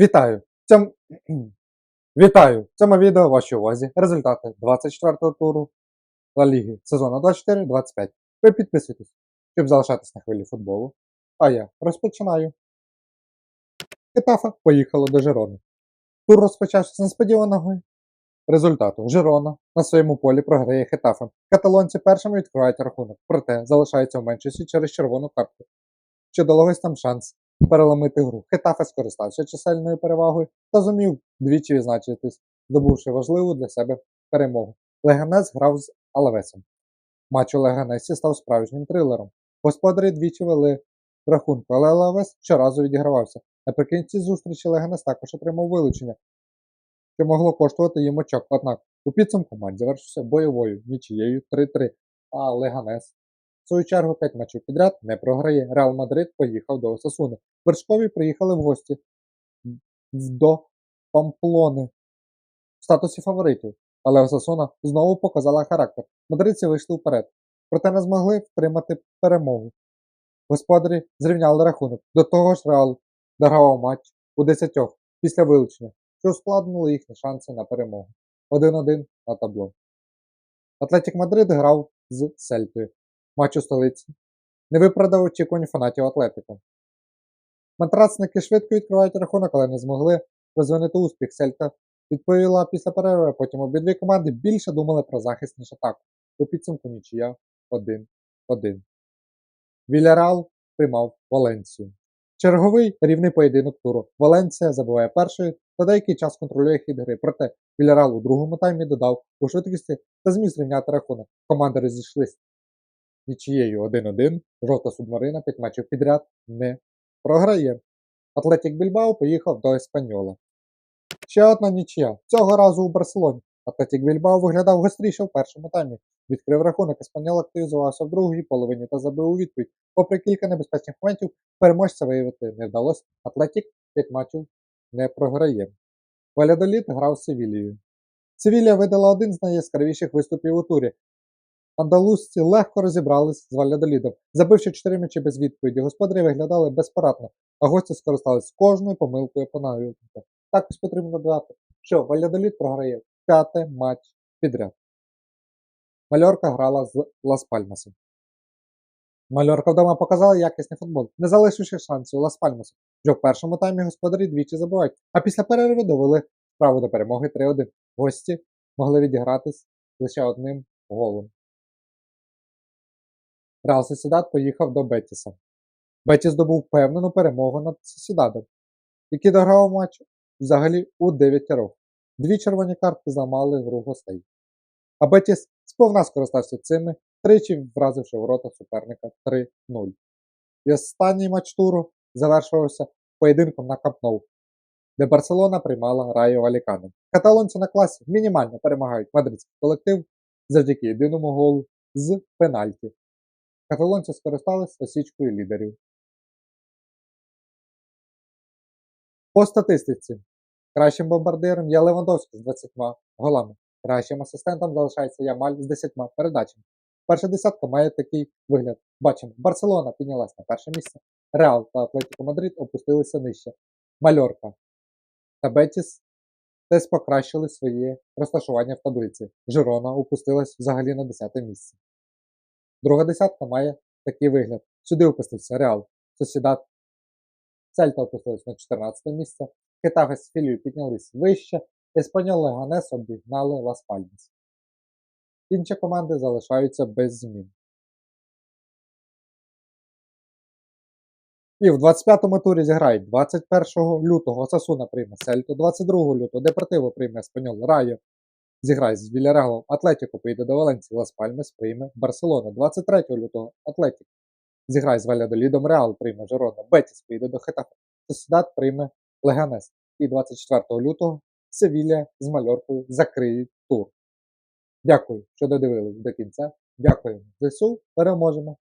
Вітаю! В цьому... Вітаю! В цьому відео вашій увазі результати 24-го туру Ла Ліги сезону 24-25. Ви підписуйтесь, щоб залишатись на хвилі футболу. А я розпочинаю. Хетафа поїхала до Жирони. Тур розпочався з несподіваного результату. Жирона на своєму полі програє Хетафа. Каталонці першими відкривають рахунок, проте залишаються в меншості через червону картку, що дало гостям шанс переломити гру. Хетафе скористався чисельною перевагою та зумів двічі відзначитись, здобувши важливу для себе перемогу. Леганес грав з Алавесом. Матч у Леганесі став справжнім трилером. Господарі двічі вели рахунку, але Алавес щоразу відігравався. Наприкінці зустрічі Леганес також отримав вилучення, що могло коштувати їм очок. Однак у підсумку матч завершився бойовою нічією 3-3, а Леганес свою чергу 5 матчів підряд не програє. Реал Мадрид поїхав до Осасуни. Вершкові приїхали в гості до Памплони в статусі фаворитів, але Осасуна знову показала характер. Мадридці вийшли вперед, проте не змогли втримати перемогу. Господарі зрівняли рахунок. До того ж Реал догравав матч у 10 після вилучення, що ускладнило їхні шанси на перемогу. 1-1 на табло. Атлетік Мадрид грав з Сельтою. Матч у столиці не виправдав очікувань фанатів Атлетико. Матрацники швидко відкривають рахунок, але не змогли розвинути успіх. Сельта відповіла після перерви, потім обидві команди більше думали про захист, ніж атаку. У підсумку нічия 1-1. Вільярал приймав Валенцію. Черговий рівний поєдинок туру. Валенція забиває першою та деякий час контролює хід гри. Проте Вільярал у другому таймі додав у швидкості та зміг зрівняти рахунок. Команди розійшлись нічією 1-1. Жовта субмарина 5 матчів підряд не програє. Атлетік Більбао поїхав до Еспаньола. Ще одна нічия. Цього разу у Барселоні. Атлетік Більбао виглядав гостріше в першому таймі. Відкрив рахунок, Еспаньол активізувався в другій половині та забив у відповідь. Попри кілька небезпечних моментів, переможця виявити не вдалося. Атлетік 5 матчів не програє. Валядоліт грав з Севілією. Севілія видала один з найяскравіших виступів у турі. Андалузці легко розібрались з Валядолідом. Забивши 4 м'ячі без відповіді, господарі виглядали безпорадно, а гості скористались кожною помилкою опонента. Також потрібно додати, що Валядолід програє п'ятий матч підряд. Мальорка грала з Лас Пальмасом. Мальорка вдома показала якісний футбол, не залишивши шансів Лас Пальмасу. Вже в першому таймі господарі двічі забивають, а після перерви довели справу до перемоги 3-1. Гості могли відігратись лише одним голом. Реал Сосідад поїхав до Бетіса. Бетіс здобув впевнену перемогу над Сосідадом, який дограв матч взагалі у 9 років. Дві червоні картки зламали гру гостей. А Бетіс сповна скористався цими, тричі вразивши ворота суперника 3-0. І останній матч туру завершувався поєдинком на Кампноу, де Барселона приймала Райо Валікане. Каталонці на класі мінімально перемагають мадридський колектив завдяки єдиному голу з пенальті. Каталонці скористались осічкою лідерів. По статистиці. Кращим бомбардиром є Левандовський з 20 голами. Кращим асистентом залишається Ямаль з 10 передачами. Перша десятка має такий вигляд. Бачимо, Барселона піднялась на перше місце, Реал та Атлетіко Мадрид опустилися нижче. Мальорка та Бетіс теж покращили своє розташування в таблиці. Жирона опустилась взагалі на 10 місце. Друга десятка має такий вигляд. Сюди опустився Реал, Сосідат, Цельта опустилась на 14 місце, Хетафе з Філію піднялись вище, Еспаньол Леганес обігнали Лас Пальмас. Інші команди залишаються без змін. І в 25-му турі зіграють 21 лютого Сасуна прийме Сельту, 22 лютого Депортиво прийме Еспаньол Райо, зіграє з Вільярелом, Атлетіко поїде до Валенції, Лас Пальмес прийме Барселона. 23 лютого Атлетік зіграє з Валядолідом, Реал прийме Жерона, Бетіс поїде до Хетафе, Сосідат прийме Леганес. І 24 лютого Севілія з Мальоркою закриють тур. Дякую, що додивились до кінця. Дякуємо ЗСУ. Переможемо!